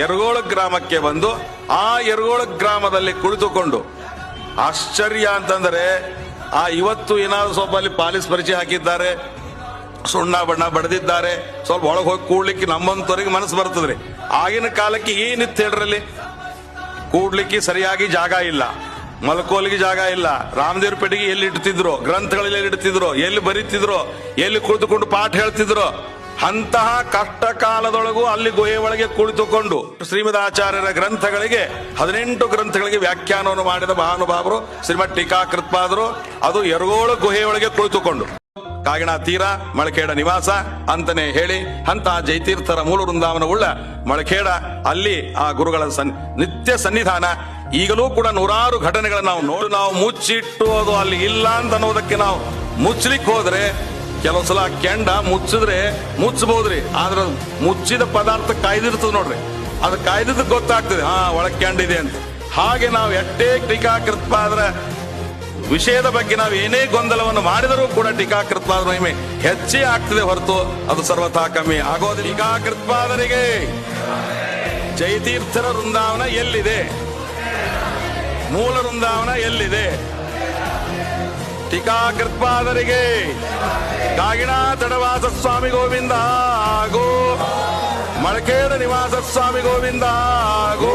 ಯರಗೋಳ ಗ್ರಾಮಕ್ಕೆ ಬಂದು ಆ ಯರಗೋಳ ಗ್ರಾಮದಲ್ಲಿ ಕುಳಿತುಕೊಂಡು ಆಶ್ಚರ್ಯ ಅಂತಂದ್ರೆ ಆ ಇವತ್ತು ಏನಾದ್ರು ಸ್ವಲ್ಪ ಅಲ್ಲಿ ಪಾಲಿಸ್ ಪರಿಚಯ ಹಾಕಿದ್ದಾರೆ, ಸುಣ್ಣ ಬಣ್ಣ ಬಡದಿದ್ದಾರೆ, ಸ್ವಲ್ಪ ಒಳಗೆ ಹೋಗಿ ಕೂಡ್ಲಿಕ್ಕೆ ನಮ್ಮಂತವರಿಗೆ ಮನಸ್ಸು ಬರ್ತದ್ರಿ. ಆಗಿನ ಕಾಲಕ್ಕೆ ಏನಿತ್ತು ಹೇಳ್ರಲ್ಲಿ ಕೂಡ್ಲಿಕ್ಕೆ ಸರಿಯಾಗಿ ಜಾಗ ಇಲ್ಲ, ಮಲ್ಕೋಲಿಗೆ ಜಾಗ ಇಲ್ಲ, ರಾಮದೇವ್ರ ಪೆಟ್ಟಿಗೆ ಎಲ್ಲಿ ಇಡ್ತಿದ್ರು, ಗ್ರಂಥಗಳಲ್ಲಿ ಎಲ್ಲಿ ಇಡ್ತಿದ್ರು, ಎಲ್ಲಿ ಬರೀತಿದ್ರು, ಎಲ್ಲಿ ಕುಳಿತುಕೊಂಡು ಪಾಠ ಹೇಳ್ತಿದ್ರು ಅಂತಹ ಕಷ್ಟ ಕಾಲದೊಳಗೂ ಅಲ್ಲಿ ಗುಹೆ ಒಳಗೆ ಕುಳಿತುಕೊಂಡು ಶ್ರೀಮದ್ ಆಚಾರ್ಯರ ಗ್ರಂಥಗಳಿಗೆ, ಹದಿನೆಂಟು ಗ್ರಂಥಗಳಿಗೆ ವ್ಯಾಖ್ಯಾನವನ್ನು ಮಾಡಿದ ಮಹಾನುಭಾವರು ಶ್ರೀಮದ್ ಟೀಕಾಕೃತ್ಪಾದರು. ಅದು ಎರಗೋಳು ಗುಹೆಯೊಳಗೆ ಕುಳಿತುಕೊಂಡು. ಕಾಗಿಣ ತೀರ ಮಳಖೇಡ ನಿವಾಸ ಅಂತನೇ ಹೇಳಿ ಅಂತ ಜೈತೀರ್ಥರ ಮೂಲ ವೃಂದಾವನವುಳ್ಳ ಮಳಖೇಡ ಅಲ್ಲಿ ಆ ಗುರುಗಳ ಸನ್, ನಿತ್ಯ ಸನ್ನಿಧಾನ. ಈಗಲೂ ಕೂಡ ನೂರಾರು ಘಟನೆಗಳನ್ನು ನಾವು ನೋಡಿ, ನಾವು ಮುಚ್ಚಿಟ್ಟು ಅದು ಅಲ್ಲಿ ಇಲ್ಲ ಅಂತ ಅನ್ನೋದಕ್ಕೆ ನಾವು ಮುಚ್ಚಲಿಕ್ಕೆ ಹೋದ್ರೆ ಕೆಲವು ಸಲ ಕೆಂಡ ಮುಚ್ಚಿದ್ರೆ ಮುಚ್ಚಬಹುದ್ರಿ ಆದ್ರೆ ಮುಚ್ಚಿದ ಪದಾರ್ಥ ಕಾಯ್ದಿರ್ತದ ನೋಡ್ರಿ. ಅದು ಕಾಯ್ದಿದ್ ಗೊತ್ತಾಗ್ತದೆ, ಹಾ, ಒಳಗ್ ಕೆಂಡಿದೆ ಅಂತ. ಹಾಗೆ ನಾವು ಎಷ್ಟೇ ಟೀಕಾಕೃತ್ಪಾದ್ರ, ವಿಷಯದ ಬಗ್ಗೆ ನಾವು ಏನೇ ಗೊಂದಲವನ್ನು ಮಾಡಿದರೂ ಕೂಡ ಟೀಕಾಕೃತ್ಪಾದ ಮಹಿಮೆ ಹೆಚ್ಚೇ ಆಗ್ತದೆ ಹೊರತು ಅದು ಸರ್ವಥಾ ಕಮ್ಮಿ ಆಗೋದಿಲ್ಲ. ಟೀಕಾಕೃತ್ಪಾದರಿಗೆ ಜಯತೀರ್ಥರ ವೃಂದಾವನ ಎಲ್ಲಿದೆ? ಮೂಲ ವೃಂದಾವನ ಎಲ್ಲಿದೆ? ಟೀಕಾಕೃತ್ಪಾದರಿಗೆ ಕಾಗಿಣ ತಡವಾಸ ಸ್ವಾಮಿ ಗೋವಿಂದ ಗೋ ಮಳಕೇಡ ನಿವಾಸ ಸ್ವಾಮಿ ಗೋವಿಂದ ಗೋ